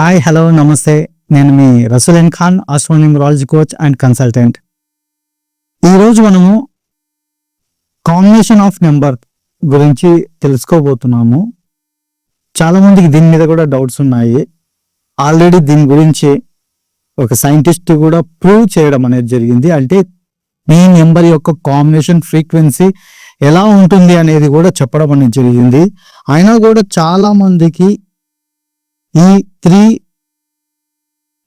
Hi hello నమస్తే. నేను మీ రసులేన్ Khan astronumerology coach and consultant ఈరోజు మనము కాంబినేషన్ ఆఫ్ నెంబర్ గురించి తెలుసుకోబోతున్నాము. చాలామందికి దీని మీద కూడా డౌట్స్ ఉన్నాయి. ఆల్రెడీ దీని గురించి ఒక సైంటిస్ట్ కూడా ప్రూవ్ చేయడం అనేది జరిగింది. అంటే మీ నెంబర్ యొక్క కాంబినేషన్ ఫ్రీక్వెన్సీ ఎలా ఉంటుంది అనేది కూడా చెప్పడం అనేది జరిగింది. అయినా కూడా చాలా మందికి ఈ త్రీ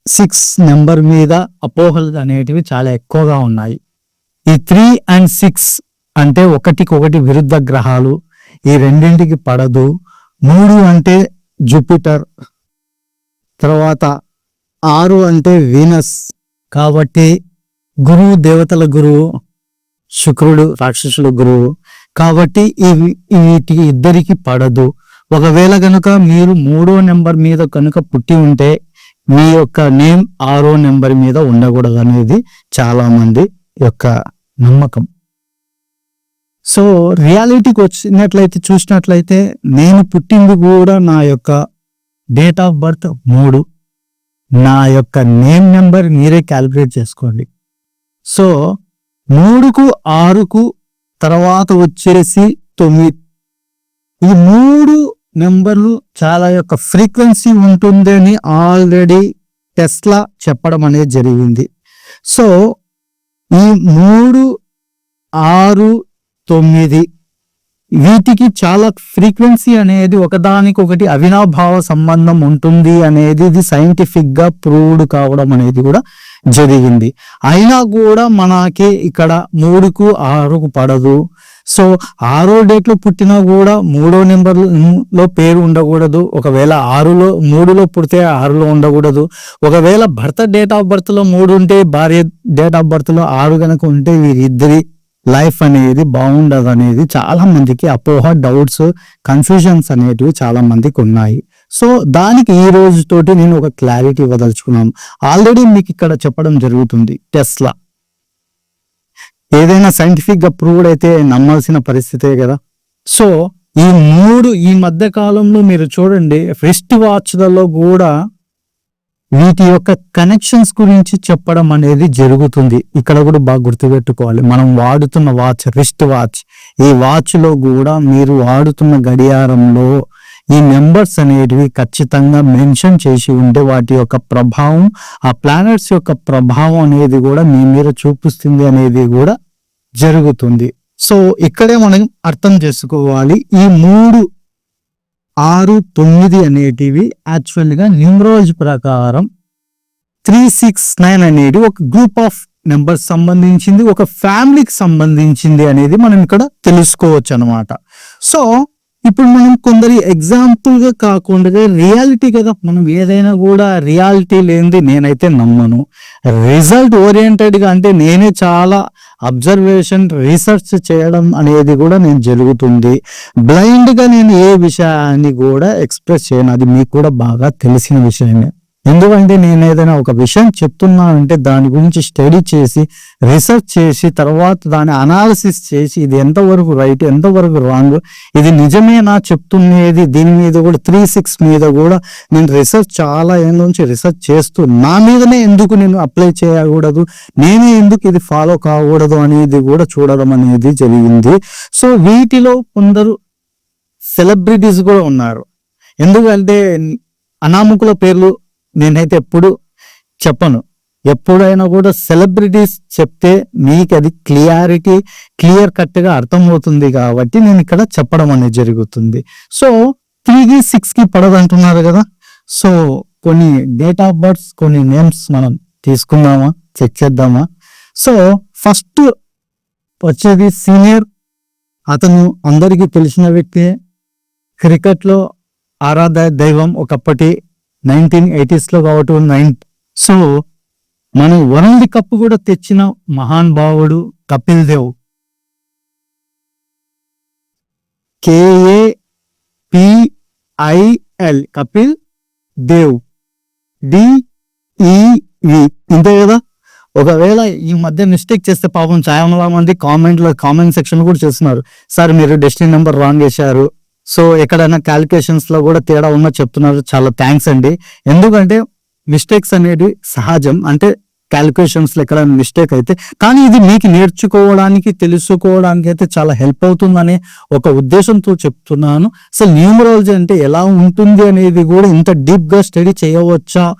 సిక్స్ నెంబర్ మీద అపోహలు అనేటివి చాలా ఎక్కువగా ఉన్నాయి. ఈ త్రీ అండ్ సిక్స్ అంటే ఒకటికి ఒకటి విరుద్ధ గ్రహాలు ఈ రెండింటికి పడదు. మూడు అంటే జూపిటర్ తర్వాత ఆరు అంటే వీనస్. కాబట్టి గురువు దేవతల గురువు శుక్రుడు రాక్షసుల గురువు. కాబట్టి ఇవి వీటికి ఇద్దరికి పడదు. ఒకవేళ కనుక మీరు మూడో నెంబర్ మీద కనుక పుట్టి ఉంటే మీ యొక్క నేమ్ ఆరో నెంబర్ మీద ఉండకూడదు అనేది చాలా మంది యొక్క నమ్మకం. సో రియాలిటీకి వచ్చినట్లయితే చూసినట్లయితే నేను పుట్టింది కూడా నా యొక్క డేట్ ఆఫ్ బర్త్ మూడు. నా యొక్క నేమ్ నెంబర్ మీరే క్యాలిక్యులేట్ చేసుకోండి. సో మూడుకు ఆరుకు తర్వాత వచ్చేసి తొమ్మిది. ఈ మూడు నెంబర్లు చాలా యొక్క ఫ్రీక్వెన్సీ ఉంటుందని ఆల్రెడీ టెస్లా చెప్పడం అనేది జరిగింది. సో ఈ మూడు ఆరు తొమ్మిది వీటికి చాలా ఫ్రీక్వెన్సీ అనేది ఒకదానికొకటి అవినాభావ సంబంధం ఉంటుంది అనేది ఇది సైంటిఫిక్గా ప్రూవ్డ్ కావడం అనేది కూడా జరిగింది. అయినా కూడా మనకి ఇక్కడ మూడుకు ఆరుకు పడదు. సో ఆరో డేట్లో పుట్టినా కూడా మూడో నెంబర్లో పేరు ఉండకూడదు. ఒకవేళ ఆరులో మూడులో పుడితే ఆరులో ఉండకూడదు. ఒకవేళ భర్త డేట్ ఆఫ్ బర్త్లో మూడు ఉంటే భార్య డేట్ ఆఫ్ బర్త్లో ఆరు కనుక ఉంటే వీరిద్దరి లైఫ్ అనేది బాగుండదు అనేది చాలా మందికి అపోహ డౌట్స్ కన్ఫ్యూజన్స్ అనేటివి చాలా మందికి ఉన్నాయి. సో దానికి ఈ రోజుతోటి నేను ఒక క్లారిటీ ఇవ్వదలుచుకున్నాను. ఆల్రెడీ మీకు ఇక్కడ చెప్పడం జరుగుతుంది టెస్లా. ఏదైనా సైంటిఫిక్గా ప్రూవ్డ్ అయితే నమ్మాల్సిన పరిస్థితే కదా. సో ఈ మూడు ఈ మధ్య కాలంలో మీరు చూడండి రిస్ట్ వాచ్లలో కూడా వీటి యొక్క కనెక్షన్స్ గురించి చెప్పడం అనేది జరుగుతుంది. ఇక్కడ కూడా బాగా గుర్తుపెట్టుకోవాలి. మనం వాడుతున్న వాచ్ రిస్ట్ వాచ్ ఈ వాచ్లో కూడా మీరు వాడుతున్న గడియారంలో ఈ నెంబర్స్ అనేటివి ఖచ్చితంగా మెన్షన్ చేసి ఉంటే వాటి యొక్క ప్రభావం ఆ ప్లానెట్స్ యొక్క ప్రభావం అనేది కూడా మీ మీద చూపిస్తుంది అనేది కూడా జరుగుతుంది. సో ఇక్కడే మనం అర్థం చేసుకోవాలి. ఈ మూడు ఆరు తొమ్మిది అనేటివి యాక్చువల్గా న్యూమరాలజీ ప్రకారం త్రీ సిక్స్ నైన్ అనేది ఒక గ్రూప్ ఆఫ్ నెంబర్స్ సంబంధించింది ఒక ఫ్యామిలీకి సంబంధించింది అనేది మనం ఇక్కడ తెలుసుకోవచ్చు అనమాట సో ఇప్పుడు మనం కొందరి ఎగ్జాంపుల్గా కాకుండా రియాలిటీ కదా మనం ఏదైనా కూడా రియాలిటీ లేనిది నేనైతే నమ్మను. రిజల్ట్ ఓరియంటెడ్గా అంటే నేనే చాలా అబ్జర్వేషన్ రీసెర్చ్ చేయడం అనేది కూడా నేను జరుగుతుంది. బ్లైండ్గా నేను ఏ విషయాన్ని కూడా ఎక్స్ప్రెస్ చేయను అది మీకు కూడా బాగా తెలిసిన విషయమే. ఎందుకంటే నేను ఏదైనా ఒక విషయం చెప్తున్నానంటే దాని గురించి స్టడీ చేసి రీసెర్చ్ చేసి తర్వాత దాని అనాలిసిస్ చేసి ఇది ఎంతవరకు రైట్ ఎంతవరకు రాంగ్ ఇది నిజమేనా చెప్తున్నది దీని మీద కూడా త్రీ సిక్స్ మీద కూడా నేను రీసెర్చ్ చాలా ఏళ్ళ నుంచి రీసెర్చ్ చేస్తూ నా మీదనే ఎందుకు నేను అప్లై చేయకూడదు నేనే ఎందుకు ఇది ఫాలో కాకూడదు అనేది కూడా చూడడం అనేది జరిగింది. సో వీటిలో కొందరు సెలబ్రిటీస్ కూడా ఉన్నారు. ఎందుకంటే అనామకుల పేర్లు నేనైతే ఎప్పుడు చెప్పను. ఎప్పుడైనా కూడా సెలబ్రిటీస్ చెప్తే మీకు అది క్లియారిటీ క్లియర్ కట్గా అర్థమవుతుంది కాబట్టి నేను ఇక్కడ చెప్పడం అనేది జరుగుతుంది. సో త్రీకి సిక్స్కి పడదు అంటున్నారు కదా. సో కొన్ని డేట్ ఆఫ్ బర్త్స్ కొన్ని నేమ్స్ మనం తీసుకుందామా చెక్ చేద్దామా? సో ఫస్ట్ వచ్చేది సీనియర్. అతను అందరికీ తెలిసిన వ్యక్తి క్రికెట్లో ఆరాధ దైవం ఒకప్పటి నైన్టీన్ ఎయిటీస్లో కావటం నైన్ సో మనం వరల్డ్ కప్ కూడా తెచ్చిన మహాన్ భావుడు Kapil Dev. K A P I L Kapil Dev. D E V ఇంతే కదా? ఒకవేళ ఈ మధ్య మిస్టేక్ చేస్తే పాపం చాలా మంది కామెంట్లో కామెంట్ సెక్షన్ కూడా చేస్తున్నారు. సార్ మీరు డెస్టినీ నెంబర్ రాంగ్ చేశారు. సో ఎక్కడైనా క్యాలిక్యులేషన్స్లో కూడా తేడా ఉన్నా చెప్తున్నారు. చాలా థ్యాంక్స్ అండి. ఎందుకంటే మిస్టేక్స్ అనేది సహజం. అంటే క్యాలిక్యులేషన్స్లో ఎక్కడైనా మిస్టేక్ అయితే కానీ ఇది మీకు నేర్చుకోవడానికి తెలుసుకోవడానికి అయితే చాలా హెల్ప్ అవుతుందనే ఒక ఉద్దేశంతో చెప్తున్నాను. అసలు న్యూమరాలజీ అంటే ఎలా ఉంటుంది అనేది కూడా ఇంత డీప్గా స్టడీ చేయవచ్చా?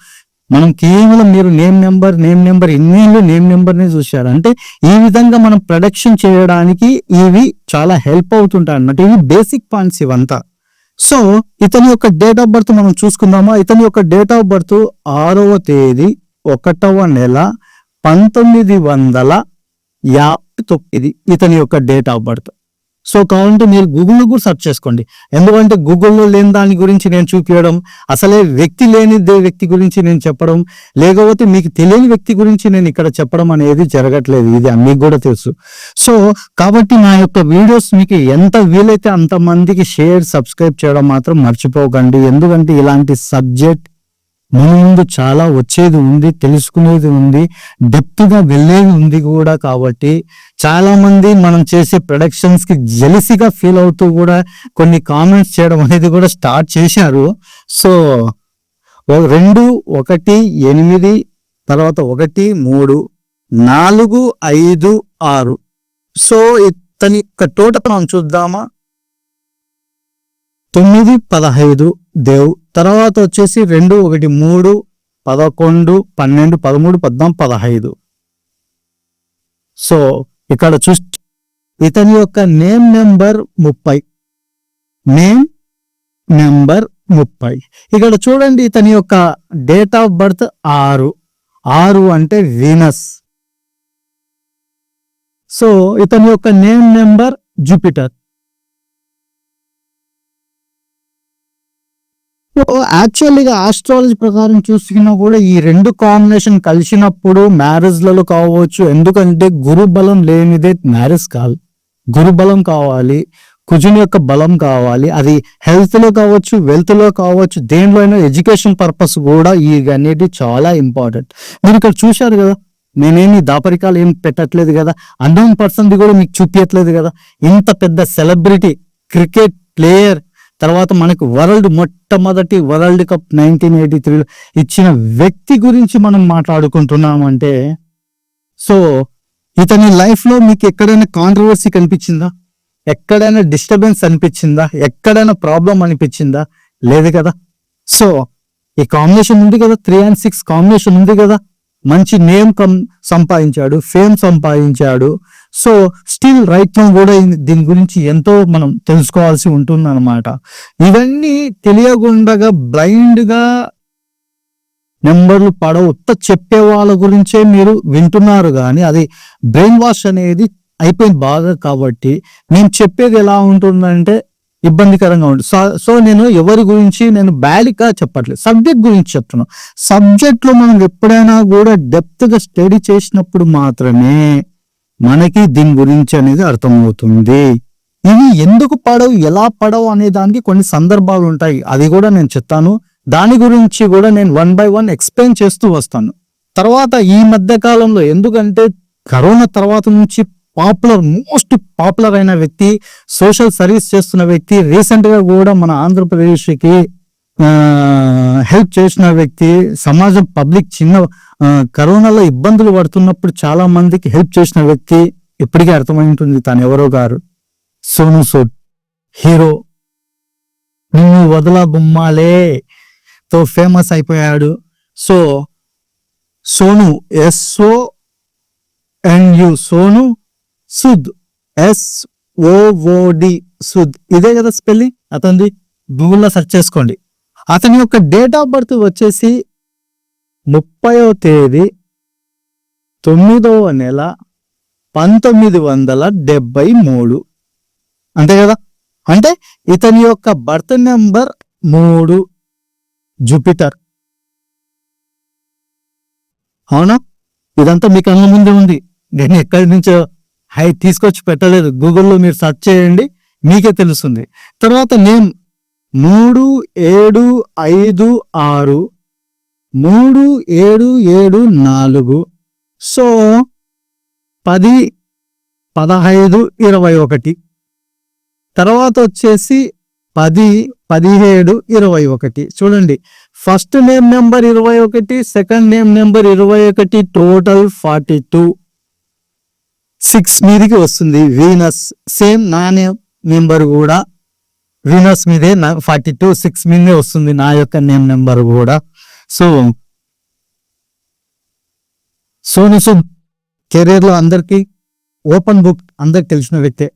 మనం కేవలం మీరు నేమ్ నెంబర్ నేమ్ నెంబర్ ఇన్నేళ్ళు నేమ్ నెంబర్ని చూశారు. అంటే ఈ విధంగా మనం ప్రొడక్షన్ చేయడానికి ఇవి చాలా హెల్ప్ అవుతుంటాయి అన్నమాట. ఇవి బేసిక్ పాయింట్స్ ఇవంతా. సో ఇతని యొక్క డేట్ ఆఫ్ బర్త్ మనం చూసుకుందామా? ఇతని యొక్క డేట్ ఆఫ్ బర్త్ ఆరవ తేదీ ఒకటవ నెల పంతొమ్మిది వందల యాభై తొమ్మిది. ఇతని యొక్క డేట్ ఆఫ్ బర్త్. సో కావాలంటే మీరు గూగుల్లో కూడా సెర్చ్ చేసుకోండి. ఎందుకంటే గూగుల్లో లేని దాని గురించి నేను చూపించడం అసలే వ్యక్తి లేని వ్యక్తి గురించి నేను చెప్పడం లేకపోతే మీకు తెలియని వ్యక్తి గురించి నేను ఇక్కడ చెప్పడం అనేది జరగట్లేదు. ఇది మీకు కూడా తెలుసు. సో కాబట్టి నా యొక్క వీడియోస్ మీకు ఎంత వీలైతే అంత మందికి షేర్ సబ్స్క్రైబ్ చేయడం మాత్రం మర్చిపోకండి. ఎందుకంటే ఇలాంటి సబ్జెక్ట్ మన ముందు చాలా వచ్చేది ఉంది తెలుసుకునేది ఉంది డెప్త్గా వెళ్ళేది ఉంది కూడా కాబట్టి చాలామంది మనం చేసే ప్రొడక్షన్స్కి జెలిసిగా ఫీల్ అవుతూ కూడా కొన్ని కామెంట్స్ చేయడం అనేది కూడా స్టార్ట్ చేశారు. సో రెండు ఒకటి ఎనిమిది తర్వాత ఒకటి మూడు నాలుగు ఐదు ఆరు. సో ఇతని యొక్క టోటల్ మనం చూద్దామా? తొమ్మిది పదహైదు దేవ్. తర్వాత వచ్చేసి రెండు ఒకటి మూడు పదకొండు పన్నెండు పదమూడు పద్నాలుగు పదహైదు. సో ఇక్కడ చూ ఇతని యొక్క నేమ్ నెంబర్ ముప్పై. నేమ్ నెంబర్ ముప్పై. ఇక్కడ చూడండి ఇతని యొక్క డేట్ ఆఫ్ బర్త్ ఆరు. ఆరు అంటే వీనస్. సో ఇతని యొక్క నేమ్ నెంబర్ జూపిటర్. యాక్చువల్గా ఆస్ట్రాలజీ ప్రకారం చూసుకున్నా కూడా ఈ రెండు కాంబినేషన్ కలిసినప్పుడు మ్యారేజ్లలో కావచ్చు ఎందుకంటే గురు బలం లేనిదే మ్యారేజ్ కాదు. గురు బలం కావాలి కుజుని యొక్క బలం కావాలి అది హెల్త్లో కావచ్చు వెల్త్లో కావచ్చు దేనిలో అయినా ఎడ్యుకేషన్ పర్పస్ కూడా ఈ అనేది చాలా ఇంపార్టెంట్. మీరు ఇక్కడ చూశారు కదా నేనేమి దాపరికాలు ఏం పెట్టట్లేదు కదా అన్నోన్ పర్సన్ కూడా మీకు చూపించట్లేదు కదా ఇంత పెద్ద సెలబ్రిటీ క్రికెట్ ప్లేయర్ తర్వాత మనకు వరల్డ్ మొట్టమొదటి వరల్డ్ కప్ నైన్టీన్ ఎయిటీ త్రీలో ఇచ్చిన వ్యక్తి గురించి మనం మాట్లాడుకుంటున్నామంటే సో ఇతని లైఫ్లో మీకు ఎక్కడైనా కాంట్రవర్సీ కనిపించిందా? ఎక్కడైనా డిస్టర్బెన్స్ అనిపించిందా? ఎక్కడైనా ప్రాబ్లం అనిపించిందా? లేదు కదా. సో ఈ కాంబినేషన్ ఉంది కదా త్రీ అండ్ సిక్స్ కాంబినేషన్ ఉంది కదా. మంచి నేమ్ కం సంపాదించాడు ఫేమ్ సంపాదించాడు. సో స్టిల్ రైట్ నౌ కూడా దీని గురించి ఎంతో మనం తెలుసుకోవాల్సి ఉంటుంది అనమాట ఇవన్నీ తెలియకుండగా బ్లైండ్గా నెంబర్లు పడవు ఉత్త చెప్పే వాళ్ళ గురించే మీరు వింటున్నారు కానీ అది బ్రెయిన్ వాష్ అనేది అయిపోయింది బాగా కాబట్టి మేము చెప్పేది ఎలా ఉంటుందంటే ఇబ్బందికరంగా ఉంటుంది సో సో నేను ఎవరి గురించి నేను బ్యాడ్గా చెప్పట్లేదు. సబ్జెక్ట్ గురించి చెప్తున్నాను సబ్జెక్ట్లో మనం ఎప్పుడైనా కూడా డెప్త్గా స్టడీ చేసినప్పుడు మాత్రమే మనకి దీని గురించి అనేది అర్థమవుతుంది. ఇవి ఎందుకు పడవు ఎలా పడవు అనే దానికి కొన్ని సందర్భాలు ఉంటాయి. అది కూడా నేను చెప్తాను. దాని గురించి కూడా నేను వన్ బై వన్ ఎక్స్ప్లెయిన్ చేస్తూ వస్తాను. తర్వాత ఈ మధ్య కాలంలో ఎందుకంటే కరోనా తర్వాత నుంచి పాపులర్ మోస్ట్ పాపులర్ అయిన వ్యక్తి సోషల్ సర్వీస్ చేస్తున్న వ్యక్తి రీసెంట్గా కూడా మన ఆంధ్రప్రదేశ్కి హెల్ప్ చేసిన వ్యక్తి సమాజం పబ్లిక్ చిన్న కరోనాలో ఇబ్బందులు పడుతున్నప్పుడు చాలా మందికి హెల్ప్ చేసిన వ్యక్తి ఇప్పటికీ అర్థమై ఉంటుంది తను ఎవరో గారు సోను సూద్ హీరో. నిన్ను వదల బొమ్మాలే. తో ఫేమస్ అయిపోయాడు. So Sonu S O and U Sonu Sood. S O O D Sood. ఇదే కదా స్పెల్లింగ్? అతనిది గూగుల్లో సెర్చ్ చేసుకోండి. అతని యొక్క డేట్ ఆఫ్ బర్త్ వచ్చేసి ముప్పయో తేదీ తొమ్మిదవ నెల పంతొమ్మిది వందల డెబ్బై మూడు. అంతే కదా? అంటే ఇతని యొక్క బర్త్ నెంబర్ మూడు జూపిటర్. అవునా? ఇదంతా మీ కళ్ళ ముందే ఉంది. నేను ఎక్కడి నుంచో హై తీసుకొచ్చి పెట్టలేదు. గూగుల్లో మీరు సెర్చ్ చేయండి మీకే తెలుస్తుంది. తర్వాత నేమ్ మూడు ఏడు ఐదు ఆరు మూడు ఏడు ఏడు నాలుగు. సో పది పదహైదు ఇరవై ఒకటి. తర్వాత వచ్చేసి పది పదిహేడు ఇరవై ఒకటి. చూడండి. ఫస్ట్ నేమ్ నెంబర్ ఇరవై ఒకటి సెకండ్ నేమ్ నెంబర్ ఇరవై ఒకటి టోటల్ ఫార్టీ టూ. సిక్స్ మీదకి వస్తుంది. వీనస్ సేమ్ నా నేమ్ నెంబర్ కూడా వీనస్ మీదే ఫార్టీ టూ సిక్స్ మీదే వస్తుంది నా యొక్క నేమ్ నెంబర్ కూడా. సో సోను సుద్ కెరీర్లో అందరికీ ఓపెన్ బుక్ అందరికి తెలిసిన వ్యక్తే.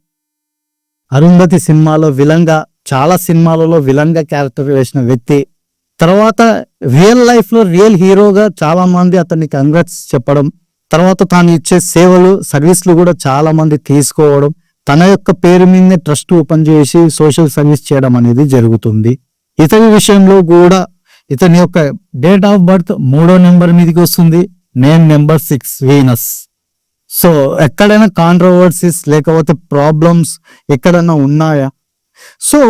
అరుంధతి సినిమాలో విలంగా చాలా సినిమాలలో విలంగా క్యారెక్టర్ వేసిన వ్యక్తి. తర్వాత రియల్ లైఫ్లో రియల్ హీరోగా చాలామంది అతన్ని కంగ్రాట్స్ చెప్పడం తర్వాత తాను ఇచ్చే సేవలు సర్వీస్లు కూడా చాలా మంది తీసుకోవడం తన యొక్క పేరు మీదనే ట్రస్ట్ ఓపెన్ చేసి సోషల్ సర్వీస్ చేయడం అనేది జరుగుతుంది. ఇతని విషయంలో కూడా ఇతని యొక్క డేట్ ఆఫ్ బర్త్ మూడో నెంబర్ మీదకి వస్తుంది. Name number six Venus. So ఎక్కడైనా కాంట్రవర్సీస్ లేకపోతే ప్రాబ్లమ్స్ ఎక్కడైనా ఉన్నాయా? సో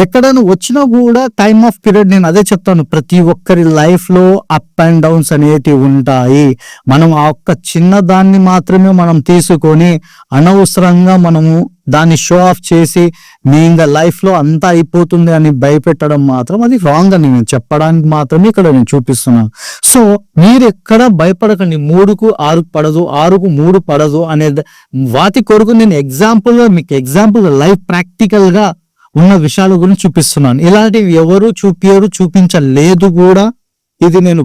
ఎక్కడైనా వచ్చినా కూడా టైమ్ ఆఫ్ పీరియడ్ నేను అదే చెప్తాను. ప్రతి ఒక్కరి లైఫ్లో అప్ అండ్ డౌన్స్ అనేటివి ఉంటాయి. మనం ఆ ఒక్క చిన్న దాన్ని మాత్రమే మనం తీసుకొని అనవసరంగా మనము దాన్ని షో ఆఫ్ చేసి మీ ఇంకా లైఫ్లో అంతా అయిపోతుంది అని భయపెట్టడం మాత్రం అది రాంగ్ అని నేను చెప్పడానికి మాత్రమే ఇక్కడ నేను చూపిస్తున్నాను సో మీరు ఎక్కడ భయపడకండి. మూడుకు ఆరు పడదు ఆరుకు మూడు పడదు అనే వాటి కొరకు నేను ఎగ్జాంపుల్గా మీకు ఎగ్జాంపుల్ లైఫ్ ప్రాక్టికల్గా ఉన్న విషయాల గురించి చూపిస్తున్నాను. ఇలాంటివి ఎవరు చూపించరు చూపించలేదు కూడా ఇది నేను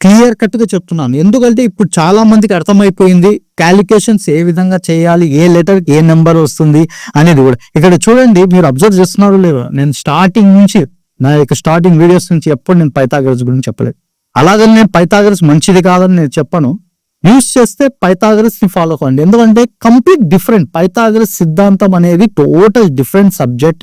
క్లియర్ కట్గా చెప్తున్నాను. ఎందుకంటే ఇప్పుడు చాలా మందికి అర్థమైపోయింది క్యాలిక్యులేషన్స్ ఏ విధంగా చేయాలి ఏ లెటర్ ఏ నెంబర్ వస్తుంది అనేది కూడా. ఇక్కడ చూడండి మీరు అబ్జర్వ్ చేస్తున్నారు లేదో నేను స్టార్టింగ్ నుంచి నా యొక్క స్టార్టింగ్ వీడియోస్ నుంచి ఎప్పుడు నేను పైతాగరస్ గురించి చెప్పలేదు. అలాగని నేను పైతాగరస్ మంచిది కాదని నేను చెప్పను. యూస్ చేస్తే పైథాగరస్ని ఫాలో అవ్వండి. ఎందుకంటే కంప్లీట్ డిఫరెంట్ పైథాగరస్ సిద్ధాంతం అనేది total different subject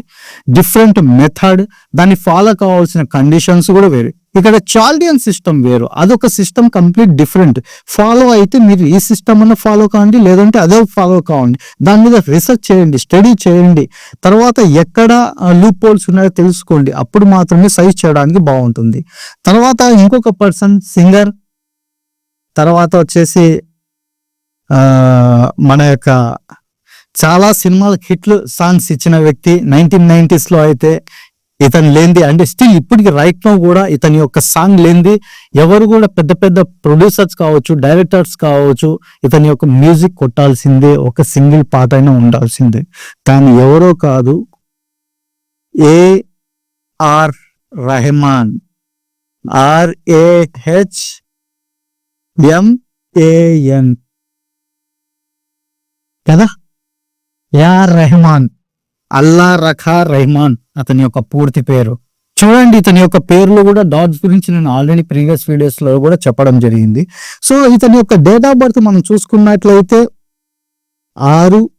different method దాన్ని ఫాలో కావాల్సిన కండిషన్స్ కూడా వేరు. ఇక్కడ చాల్డియన్ సిస్టమ్ వేరు. అదొక సిస్టమ్ కంప్లీట్ డిఫరెంట్ ఫాలో అయితే మీరు ఈ సిస్టమ్ అన్న ఫాలో కావండి లేదంటే అదే ఫాలో కావండి. దాని మీద రీసెర్చ్ చేయండి స్టడీ చేయండి. తర్వాత ఎక్కడ లూప్ హోల్స్ ఉన్నాయో తెలుసుకోండి. అప్పుడు మాత్రమే సైజ్ చేయడానికి బాగుంటుంది. తర్వాత ఇంకొక పర్సన్ సింగర్ తర్వాత వచ్చేసి మన యొక్క చాలా సినిమాలకు హిట్లు సాంగ్స్ ఇచ్చిన వ్యక్తి నైన్టీన్ నైంటీస్లో అయితే ఇతను లేనిది అంటే స్టిల్ ఇప్పటికి రైట్ నో కూడా ఇతని యొక్క సాంగ్ లేనిది ఎవరు కూడా పెద్ద పెద్ద ప్రొడ్యూసర్స్ కావచ్చు డైరెక్టర్స్ కావచ్చు ఇతని యొక్క మ్యూజిక్ కొట్టాల్సిందే ఒక సింగిల్ పాట అయినా ఉండాల్సిందే. కానీ ఎవరో కాదు A R Rahman R A H M A N కదా? యా రెహమాన్. అల్లా రఖా రెహమాన్ అతని యొక్క పూర్తి పేరు. చూడండి ఇతని యొక్క పేర్లు కూడా డాగ్స్ గురించి నేను ఆల్రెడీ ప్రీవియస్ వీడియోస్లో కూడా చెప్పడం జరిగింది. సో ఇతని యొక్క డేట్ ఆఫ్ బర్త్ మనం చూసుకున్నట్లయితే ఆరు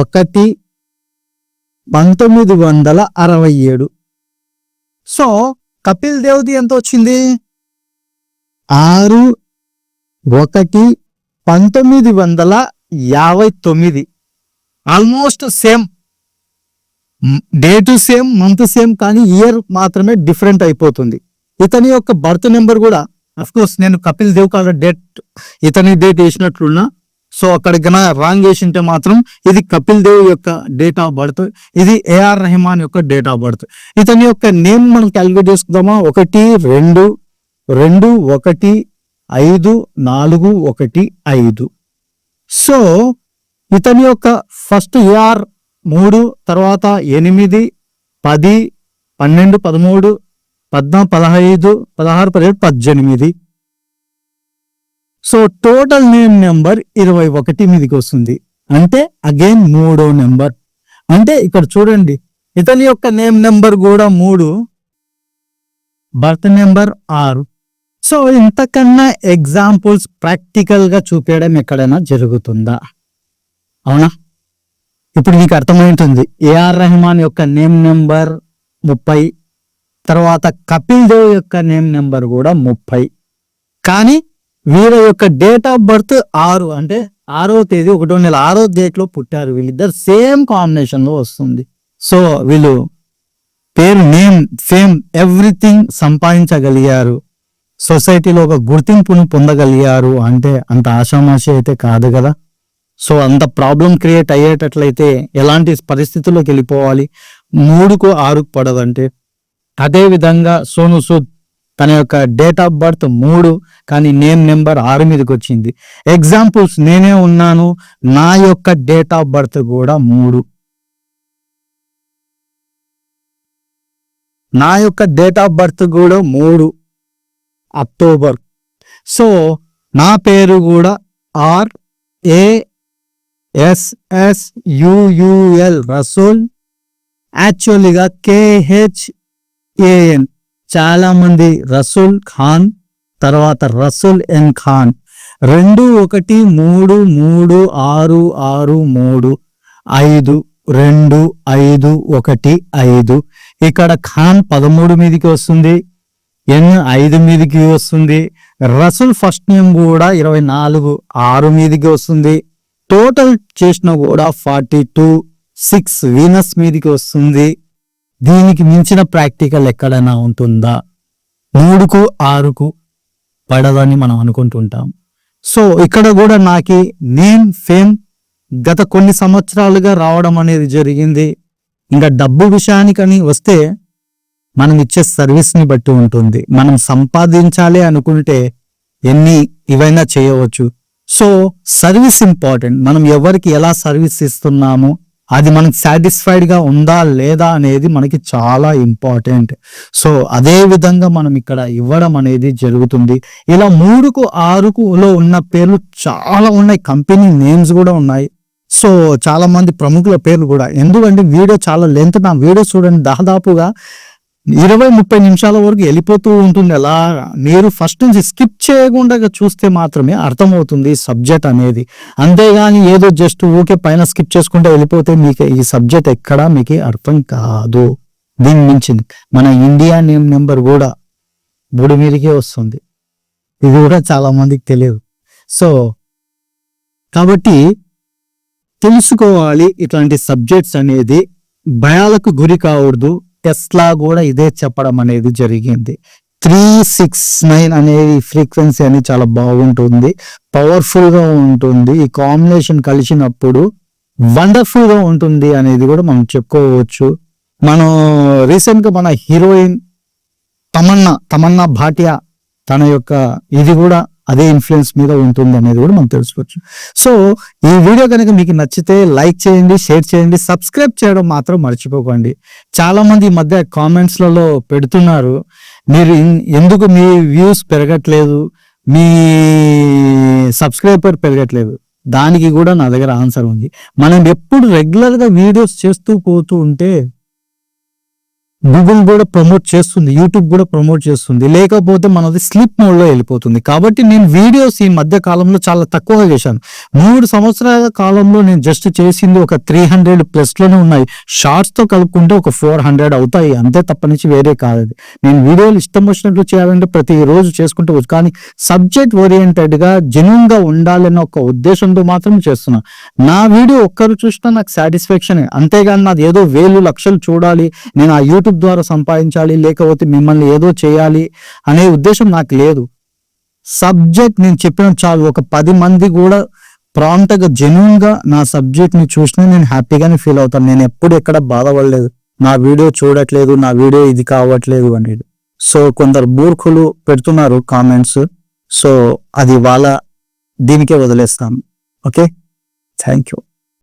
ఒకటి పంతొమ్మిది వందల అరవై ఏడు. సో కపిల్ దేవ్ది ఎంత వచ్చింది? ఆరు ఒకటి పంతొమ్మిది వందల యాభై తొమ్మిది. Almost same date same month same కానీ ఇయర్ మాత్రమే డిఫరెంట్ అయిపోతుంది. ఇతని యొక్క బర్త్ నెంబర్ కూడా అఫ్ కోర్స్ నేను కపిల్ దేవ్ కాల డేట్ ఇతని డేట్ వేసినట్లున్నా. సో అక్కడికైనా రాంగ్ వేసింటే మాత్రం ఇది కపిల్ దేవ్ యొక్క డేట్ ఆఫ్ బర్త్ ఇది ఏఆర్ రెహమాన్ యొక్క డేట్ ఆఫ్ బర్త్ ఇతని యొక్క నేమ్ మనం క్యాలిక్యులేట్ చేసుకుందామా? ఒకటి రెండు రెండు ఒకటి ఐదు నాలుగు ఒకటి ఐదు. సో ఇతని యొక్క ఫస్ట్ యూఆర్ మూడు తర్వాత ఎనిమిది పది పన్నెండు పదమూడు పద్నా పదహైదు పదహారు పదిహేడు పద్దెనిమిది. సో టోటల్ నేమ్ నెంబర్ ఇరవై ఒకటి మీదకి వస్తుంది. అంటే అగైన్ మూడో నెంబర్. అంటే ఇక్కడ చూడండి ఇతని యొక్క నేమ్ నెంబర్ కూడా మూడు బర్త్ నెంబర్ ఆరు. సో ఇంతకన్నా ఎగ్జాంపుల్స్ ప్రాక్టికల్గా చూపించడం ఎక్కడైనా జరుగుతుందా? అవునా? ఇప్పుడు మీకు అర్థమవుతుంది ఏఆర్ రెహమాన్ యొక్క నేమ్ నెంబర్ ముప్పై తర్వాత కపిల్ దేవ్ యొక్క నేమ్ నెంబర్ కూడా ముప్పై. కానీ వీళ్ళ యొక్క డేట్ ఆఫ్ బర్త్ ఆరు అంటే ఆరో తేదీ ఒకటో నెల ఆరో డేట్లో పుట్టారు. వీళ్ళిద్దరు సేమ్ కాంబినేషన్లో వస్తుంది. సో వీళ్ళు పేరు నేమ్ ఫేమ్ ఎవ్రీథింగ్ సంపాదించగలిగారు. సొసైటీలో ఒక గుర్తింపును పొందగలిగారు అంటే అంత ఆషామాషి అయితే కాదు కదా. సో అంత ప్రాబ్లం క్రియేట్ అయ్యేటట్లయితే ఎలాంటి పరిస్థితుల్లోకి వెళ్ళిపోవాలి? మూడుకు ఆరుకు పడదంటే. అదే విధంగా సోను సూద్ తన యొక్క డేట్ ఆఫ్ బర్త్ మూడు కానీ నేమ్ నెంబర్ ఆరు మీదకి వచ్చింది. ఎగ్జాంపుల్స్ నేనే ఉన్నాను నా యొక్క డేట్ ఆఫ్ బర్త్ కూడా మూడు. నా యొక్క డేట్ ఆఫ్ బర్త్ కూడా మూడు. అక్టోబర్. సో నా పేరు కూడా R A S S U U L Rasool. యాక్చువల్లీగా K H చాలామంది రసూల్ ఖాన్ తర్వాత రసూల్ ఎన్ ఖాన్. రెండు ఒకటి మూడు మూడు ఆరు ఆరు మూడు ఐదు రెండు ఐదు ఒకటి ఐదు. ఇక్కడ ఖాన్ పదమూడు మీదకి వస్తుంది ఎన్ ఐదు మీదకి వస్తుంది. రసూల్ ఫస్ట్ నేమ్ కూడా ఇరవై నాలుగు ఆరు మీదకి వస్తుంది. టోటల్ చేసిన కూడా ఫార్టీ టూ సిక్స్ వీనస్ మీదకి వస్తుంది. దీనికి మించిన ప్రాక్టికల్ ఎక్కడైనా ఉంటుందా? మూడుకు ఆరుకు పడదని మనం అనుకుంటుంటాం. సో ఇక్కడ కూడా నాకు నేమ్ ఫేమ్ గత కొన్ని సంవత్సరాలుగా రావడం అనేది జరిగింది. ఇంకా డబ్బు విషయానికని వస్తే మనం ఇచ్చే సర్వీస్ని బట్టి ఉంటుంది. మనం సంపాదించాలి అనుకుంటే ఎన్ని ఇవైనా చేయవచ్చు. So service important. మనం ఎవరికి ఎలా సర్వీస్ ఇస్తున్నాము అది మనకి సాటిస్ఫైడ్గా ఉందా లేదా అనేది మనకి చాలా ఇంపార్టెంట్. సో అదే విధంగా మనం ఇక్కడ ఇవ్వడం అనేది జరుగుతుంది. ఇలా మూడుకు ఆరుకులో ఉన్న పేర్లు చాలా ఉన్నాయి. కంపెనీ నేమ్స్ కూడా ఉన్నాయి. సో చాలా మంది ప్రముఖుల పేర్లు కూడా. ఎందుకంటే వీడియో చాలా లెంత్ నా వీడియో చూడండి. దాదాపుగా ఇరవై ముప్పై నిమిషాల వరకు వెళ్ళిపోతూ ఉంటుంది. అలా మీరు ఫస్ట్ నుంచి స్కిప్ చేయకుండా చూస్తే మాత్రమే అర్థమవుతుంది సబ్జెక్ట్ అనేది. అంతేగాని ఏదో జస్ట్ ఊకే పైన స్కిప్ చేసుకుంటే వెళ్ళిపోతే మీకు ఈ సబ్జెక్ట్ ఎక్కడా మీకు అర్థం కాదు. దీని మించింది. మన ఇండియా నేమ్ నెంబర్ కూడా బుడి మీదకే వస్తుంది. ఇది కూడా చాలా మందికి తెలియదు. సో కాబట్టి తెలుసుకోవాలి ఇట్లాంటి సబ్జెక్ట్స్ అనేది. భయాలకు గురి కావద్దు. టెస్లా కూడా ఇదే చెప్పడం అనేది జరిగింది. త్రీ సిక్స్ నైన్ అనేది ఫ్రీక్వెన్సీ అనేది చాలా బాగుంటుంది. పవర్ఫుల్గా ఉంటుంది. ఈ కాంబినేషన్ కలిసినప్పుడు వండర్ఫుల్గా ఉంటుంది అనేది కూడా మనం చెప్పుకోవచ్చు. మనం రీసెంట్గా మన హీరోయిన్ తమన్నా తమన్నా భాటియా తన యొక్క ఇది కూడా అదే ఇన్ఫ్లుయెన్స్ మీద ఉంటుంది అనేది కూడా మనం తెలుసుకోవచ్చు. సో ఈ వీడియో కనుక మీకు నచ్చితే లైక్ చేయండి షేర్ చేయండి సబ్స్క్రైబ్ చేయడం మాత్రం మర్చిపోకండి. చాలా మంది ఈ మధ్య కామెంట్స్లలో పెడుతున్నారు మీరు ఎందుకు మీ వ్యూస్ పెరగట్లేదు మీ సబ్స్క్రైబర్ పెరగట్లేదు? దానికి కూడా నా దగ్గర ఆన్సర్ ఉంది. మనం ఎప్పుడు రెగ్యులర్గా వీడియోస్ చేస్తూ పోతూ ఉంటే గూగుల్ కూడా ప్రమోట్ చేస్తుంది యూట్యూబ్ కూడా ప్రమోట్ చేస్తుంది. లేకపోతే మనది స్లిప్ మోడ్లో వెళ్ళిపోతుంది. కాబట్టి నేను వీడియోస్ ఈ మధ్య కాలంలో చాలా తక్కువగా చేశాను. మూడు సంవత్సరాల కాలంలో నేను జస్ట్ చేసింది ఒక త్రీ హండ్రెడ్ ప్లస్లోనే ఉన్నాయి. షార్ట్స్తో కలుపుకుంటే ఒక ఫోర్ హండ్రెడ్ అవుతాయి. అంతే తప్పనించి వేరే కాదు నేను వీడియోలు ఇష్టం వచ్చినట్లు చేయాలంటే ప్రతిరోజు చేసుకుంటూ కానీ సబ్జెక్ట్ ఓరియంటెడ్గా జెన్యున్గా ఉండాలన్న ఒక ఉద్దేశంతో మాత్రం చేస్తున్నా. నా వీడియో ఒక్కరు చూసినా నాకు సాటిస్ఫాక్షన్ అంతేగాని నాది ఏదో వేలు లక్షలు చూడాలి. నేను ఆ యూట్యూబ్ యూట్యూబ్ ద్వారా సంపాదించాలి లేకపోతే మిమ్మల్ని ఏదో చేయాలి అనే ఉద్దేశం నాకు లేదు. సబ్జెక్ట్ నేను చెప్పిన చాలు. ఒక పది మంది కూడా ప్రాంతగా జెన్యున్గా నా సబ్జెక్ట్ని చూసినా నేను హ్యాపీగానే ఫీల్ అవుతాను. నేను ఎప్పుడు ఎక్కడ బాధపడలేదు. నా వీడియో చూడట్లేదు నా వీడియో ఇది కావట్లేదు అనేది. సో కొందరు మూర్ఖులు పెడుతున్నారు కామెంట్స్. సో అది వాళ్ళ దీనికే వదిలేస్తాను. ఓకే? Thank you.